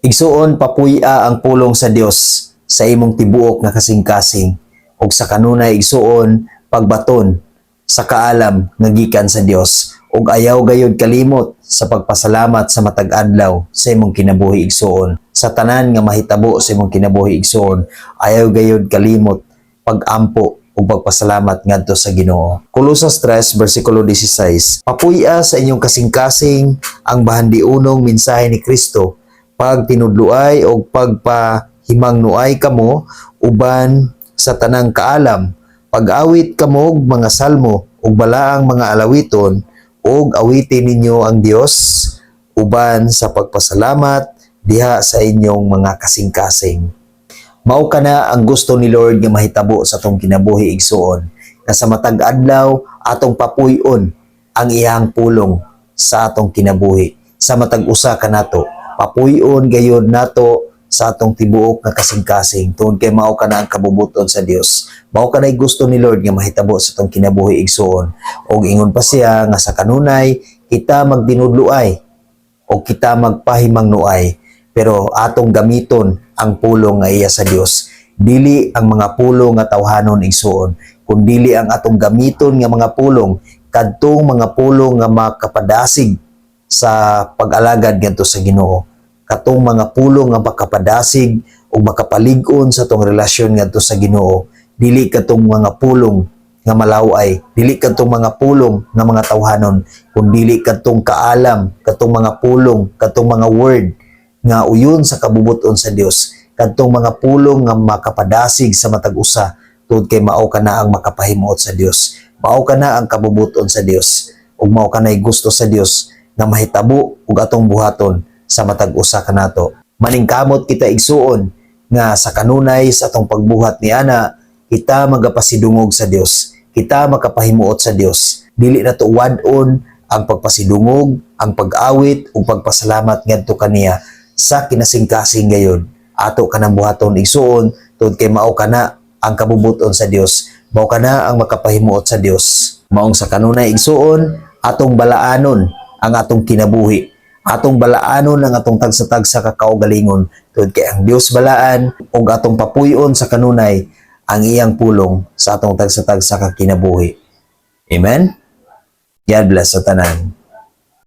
Igsuon papuy-a ang pulong sa Dios sa imong tibuok nga kasing-kasing ug sa kanunay igsuon pagbaton sa kaalam nga gikan sa Dios ug ayaw gayud kalimot sa pagpasalamat sa matag adlaw sa imong kinabuhi igsuon sa tanan nga mahitabo sa imong kinabuhi igsuon ayaw gayud kalimot pagampo ug pagpasalamat ngadto sa Ginoo. Kolosas 3 bersikulo 16. Papuy-a sa inyong kasing-kasing ang bahandiunong mensahe ni Kristo pag tinudluay o pagpahimangnuay kamo uban sa tanang kaalam. Pag-awit kamo og mga salmo ug balaang mga alawiton ug awitin ninyo ang Dios uban sa pagpasalamat diha sa inyong mga kasing-kasing. Mao kana ang gusto ni Lord nga mahitabo sa atong kinabuhi igsuon nga sa matag adlaw atong papuy-on ang iyang pulong sa atong kinabuhi. Sa matag usa kanato papuy-on gayud nato sa atong tibuok nga kasing-kasing. Tungod kay mao kana ang kabubuton sa Dios mao kana gusto ni Lord nga mahitabo sa atong kinabuhi igsuon ug ingon pa siya nga sa kanunay kita magdinudluay o kita magpahimangnuay. Pero atong gamiton ang pulong nga iya sa Dios dili ang mga pulong nga tawhanon igsuon kun dili ang atong gamiton nga mga pulong kadtong mga pulong nga makapadasig sa pag-alagad ngadto sa Ginoo katong mga pulong nga makapadasig o makapalig-on sa tong relasyon ngadto sa Ginoo dili katong mga pulong nga malaway dili katong mga pulong nga mga tawhanon kun dili katong kaalam katong mga pulong katong mga word nga uyon sa kabubuton sa Dios kadtong mga pulong nga makapadasig sa matag usa tungod kay mao kana ang makapahimuot sa Dios mao kana ang kabubuton sa Dios ug mao kanay gusto sa Dios nga mahitabo ug atong buhaton sa matag usa kanato maningkamot kita igsuon nga sa kanunay sa atong pagbuhat ni ana kita magapasidungog sa Dios. Kita makapahimuot sa Dios. Dili na to wadon ang pagpasidungog ang pag-awit ug pagpasalamat ngadto kaniya sa kinasingkasing gayon. Ato kanang buhaton igsuon tungod kay mao kana ang kabubuton sa Dios. Mao kana ang makapahimuot sa Dios. Maong sa kanunay igsuon atong balaanon ang atong kinabuhi atong balaanon ang atong tagsa-tagsa ka kaugalingon tungod kay ang Dios balaan ug atong papuy-on sa kanunay ang iyang pulong sa atong tagsa-tagsa ka kinabuhi amen? God bless sa tanan